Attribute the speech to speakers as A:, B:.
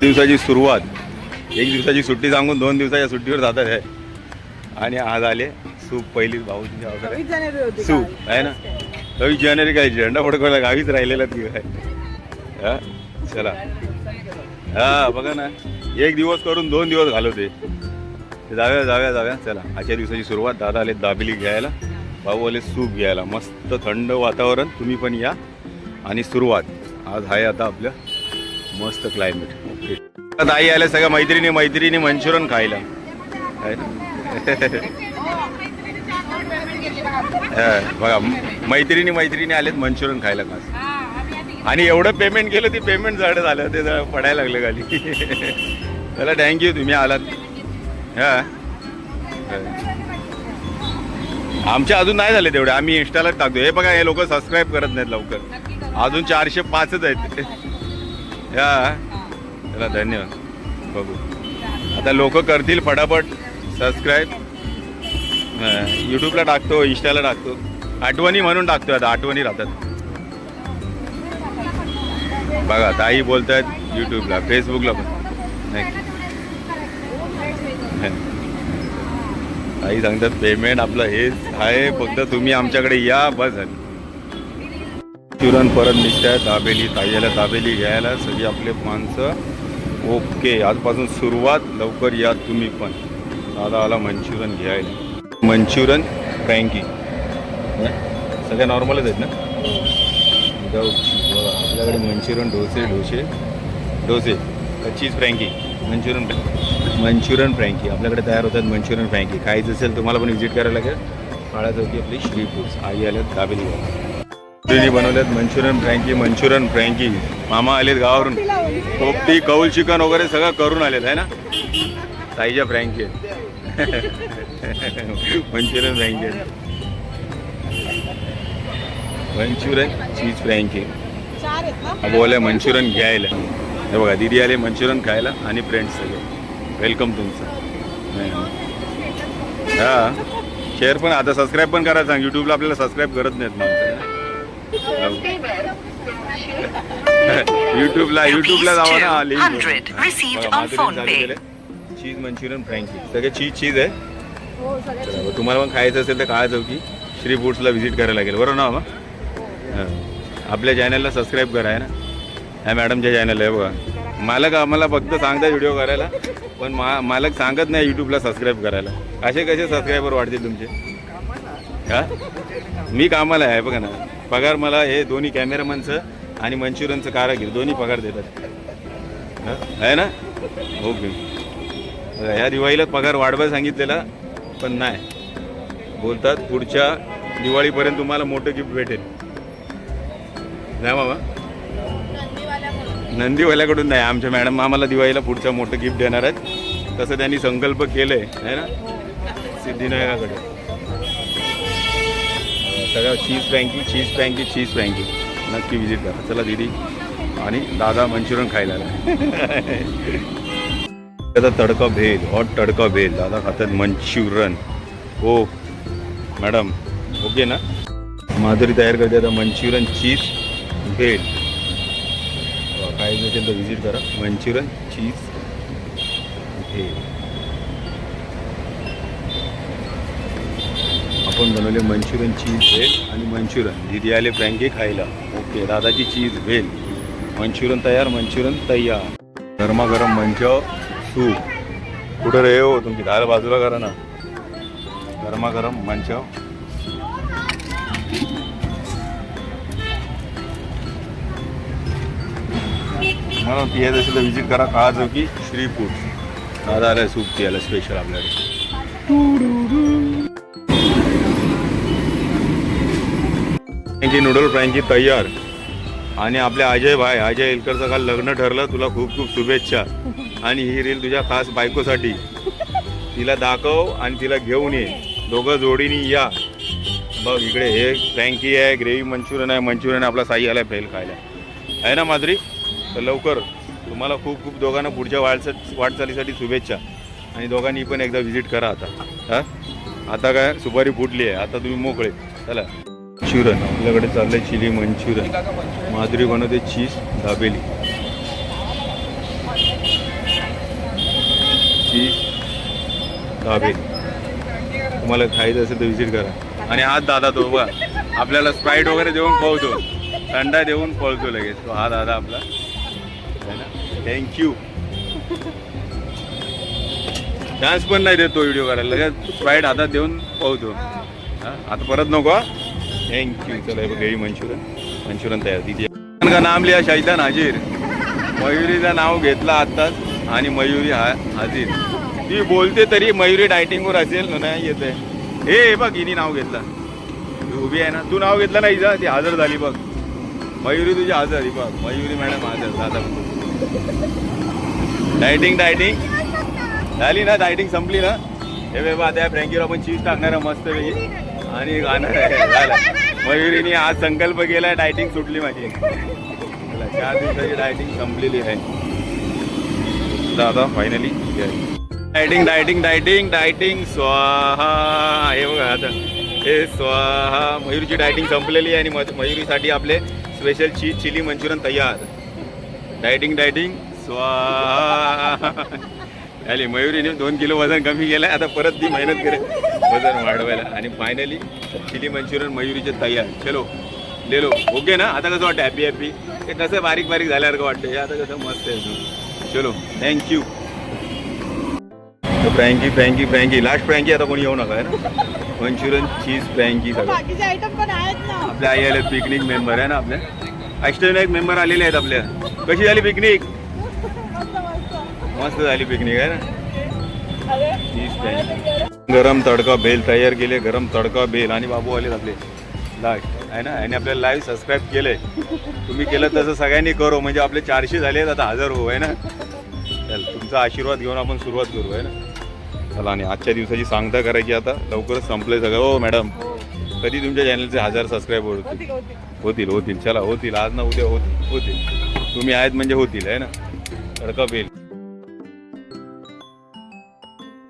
A: दिवसाची सुरुवात. एक दिवसाची सुट्टी सांगून दोन दिवसाच्या सुट्टीवर जातात आहे आणि आज आले सूप पहिलीच भाऊची
B: होती
A: सूप. आहे ना? सव्वीस जानेवारी काय झेंडा फडकवायला गावीच राहिलेला ती काय हा? चला. हा बघा ना. एक दिवस करून दोन दिवस घालवते. जाऊया जाऊया जाऊया. चला. आजच्या दिवसाची सुरुवात. दादा आले दाबिली घ्यायला. भाऊ आले सूप घ्यायला. मस्त थंड वातावरण. तुम्ही पण या. आणि सुरुवात. आज आहे आता आपलं मस्त क्लायमेट ओके आता आई आल्या सगळ्या मैत्रिणी मैत्रिणी मंचुरन खायला. बघा मैत्रिणी मैत्रिणी आलेत मंचुरन खायला खास. आणि एवढं पेमेंट केलं ती पेमेंट झाड झालं ते जरा पडायला लागलं खाली. त्याला थँक्यू तुम्ही आलात. हा. आमच्या अजून नाही झाले तेवढे आम्ही इंस्टालाच टाकतो हे बघा हे लोक सबस्क्राईब करत नाहीत लवकर. अजून चारशे पाचच आहेत. या चला धन्यवाद. बघू. आता लोक करतील फटाफट. सबस्क्राईब यूट्यूबला टाकतो इंस्टाला टाकतो. आठवणी म्हणून टाकतो आता आठवणी राहतात. बघा ताई बोलत आहेत यूट्यूबला फेसबुकला पण. नाही. ताई सांगतात पेमेंट आपलं हेच आहे फक्त तुम्ही आमच्याकडे या बस झाली. चुरण परत आहे दाबेली ताईला दाबेली घ्यायला सगळी आपले माणसं. ओके आजपासून सुरुवात लवकर या तुम्ही पण. दादा आला मंच्युरियन घ्यायला मंच्युरियन फ्रँकी सगळ्या नॉर्मलच आहेत ना? बघा आपल्याकडे मंच्युरियन डोसे डोसे डोसे cheese frankie manchurian manchurian frankie आपल्याकडे तयार होतात मंच्युरियन फ्रँकी खायचं असेल तुम्हाला पण व्हिजिट करायला लागेल. काळा चौकी आपली श्री फूड्स आई आल्यात दाबेली घ्यायला बनवल्यात मंचुरियन फ्रँकी मंचुरियन फ्रँकी. मामा आलेत गावावरून. पोपटी कौल चिकन वगैरे सगळं करून आलेत आहे ना? ताईच्या frankie Manchurian frankie Manchurian cheese frankie.
B: चार
A: बोला मंचुरियन घ्यायला. हे बघा दिदी आले मंचुरियन खायला आणि फ्रेंड्स सगळे. वेलकम तुमचं. हा. शेअर पण आता सबस्क्राईब पण करा सांग. यूट्यूबला आपल्याला सबस्क्राईब करत नाहीत माणसं यूट्यूबला यूट्यूबला जावा ना
C: 100 received on phone pay.
A: Cheese Manchurian frankie. सगळे चीज चीज आहे.
B: हो
A: तुम्हाला पण खायचं असेल तर काळा चौकी श्री फूड्सला व्हिजिट करायला लागेल. बरोबर ना मग हां. आपल्या चॅनलला सबस्क्राईब करा आहे ना? ह्या मॅडमच्या चॅनल आहे बघा. मालक आम्हाला फक्त सांगता व्हिडिओ करायला पण मा मालक सांगत नाही यूट्यूबला सबस्क्राईब करायला. असे कसे सबस्क्रायबर वाढतील तुमचे? हा? मी कामाला आहे बघा ना. पगार मला हे दोन्ही कॅमेरामनचं आणि मंचुरियनचं कारागीर दोन्ही पगार देतात. आहे ना? ओके. ह्या दिवाळीला पगार वाढवायला सांगितलेला पण नाही. बोलतात पुढच्या दिवाळीपर्यंत तुम्हाला मोठं गिफ्ट भेटेल. नाही मामा. नंदीवाल्याकडून नाही आमच्या मॅडम आम्हाला दिवाळीला पुढचं मोठं गिफ्ट देणार आहेत. तसं त्यांनी संकल्प केलं आहे ना? सिद्धिनायकाकडे. सगळं चीज फ्रँकी चीज फ्रँकी चीज फ्रँकी नक्की विजिट करा. चला दीदी. आणि दादा मंचुरियन खायला त्याचा आता तडका भेल हॉट तडका भेल. दादा खातात मंचुरन हो मॅडम ओके ना? माधुरी तयार करते आता मंचुरियन चीज भेल. हो, काय असेल तर व्हिजिट करा. Manchurian cheese bhel. आपण बनवले मंचुरियन चीज भेल आणि मंचुरियन. दिदी आले फ्रँकी खायला. ओके दादाची चीज भेल. मंचुरियन तयार मंचुरियन तयार. गरमागरम मंच सूप कुठं रे हो? तुमची दाल बाजूला करा ना. गरमागरम मंच. म्हणून ती येत असेल तर व्हिजिट करा. काळा चौकी श्रीपूर दादा आलाय सूप पियाला स्पेशल आपल्याकडे. फ्रँकी नूडल फ्रँकी तयार. आणि आपल्या अजय भाई अजय एलकरचं काल लग्न ठरलं तुला खूप खूप शुभेच्छा. आणि ही रील तुझ्या खास बायकोसाठी. तिला दाखव आणि तिला घेऊन ये. दोघं जोडीने या. बघ इकडे हे फ्रँकी आहे ग्रेव्ही मंचुरियन आहे मंचुरियन आपला साई आहे फेल खायला. आहे ना माधुरी? तर लवकर. तुम्हाला खूप खूप दोघांना पुढच्या वाटचा वाटचालीसाठी शुभेच्छा. आणि दोघांनी पण एकदा व्हिजिट करा आता. हां? आता काय? सुपारी फुटली आहे. आता तुम्ही मोकळे. चला. मंचुरियन आपल्याकडे चाललंय चिली मंचुरियन माधुरी बनवते चीज दाबेली. चीज दाबेली. तुम्हाला खायचं असेल तर विजिट करा. आणि आज दादा तो बघा आपल्याला स्प्राईट वगैरे देऊन पळतो. थंडा देऊन पळतो लगेच. तो हा दादा आपला. थँक्यू डान्स पण नाही देतो व्हिडिओ करायला. लगेच स्प्राईट हातात देऊन पळतो. आता परत नको थैंक चला चलो बघ हे मंचुरियन. मंचुरियन तयार. तिथे का नाम लिहा शैतान हाजीर. मयुरीचं नाव घेतलं आत्ताच आणि मयुरी हा हाजीर. ती बोलते तरी मयुरी डायटिंगवर असेल ना नाही येते. हे हे बघ हिने नाव घेतलं. ती उभी आहे ना. तू नाव घेतलं नाही जा ती हजर झाली बघ. मयुरी तुझी हजर ही बघ. मयुरी मॅडम हजर दादा डायटिंग डायटिंग. झाली ना डायटिंग संपली ना. हे बाबा आता फ्रँकीवर आपण चीज टाकणार मस्त आणि गाणं आहे. झालं. मयुरीने आज संकल्प केलाय डायटिंग सुटली माझी. चार दिवसाची डायटिंग संपलेली आहे. दादा finally dieting dieting dieting dieting स्वाहा. हे बघा आता. हे स्वाहा. मयुरीची डायटिंग संपलेली आहे आणि मयुरीसाठी आपले स्पेशल चीज चिली मंचुरियन तयार. डायटिंग डायटिंग स्वाहा. झाली मयुरीने दोन किलो वजन कमी केलं आता परत ती मेहनत करेल. वजन वाढवायला. आणि फायनली चिली मंचुरियन मयुरीचे तयार. चलो लेलो ओके ना? आता कसं वाटतं? हॅपी हॅपी ते कसं बारीक बारीक झाल्यासारखं वाटतं? हे आता कसं मस्त आहे. चलो thank you frankie frankie frankie. Last frankie आता कोणी येऊ नका आहे ना? मंचुरियन चीज फ्रँकी सगळं. आपल्या आई आले पिकनिक मेंबर आहे ना आपल्या एक मेंबर आलेले आहेत आपल्या. कशी झाली पिकनिक
B: मस्त
A: झाली पिकनिक आहे ना? चीज फ्रँकी गरम तडका बेल तयार केले गरम तडका बेल. आणि बाबू आलेत आपले. लास्ट आहे ना? आणि आपल्याला लाईव्ह सबस्क्राईब केलंय. तुम्ही केलं तसं सगळ्यांनी करू. म्हणजे आपले चारशे झाले आता हजार होऊ आहे ना? चल तुमचा आशीर्वाद घेऊन आपण सुरुवात करू आहे ना? चला आणि आजच्या दिवसाची सांगता करायची आता. लवकरच संपलंय सगळं. हो मॅडम कधी तुमच्या चॅनलचे हजार सबस्क्राईबर होतील?
B: होती होती
A: होतील होतील. चला होतील. आज ना उद्या होतील होतील. तुम्ही आहेत म्हणजे होतील आहे ना? तडका बेल.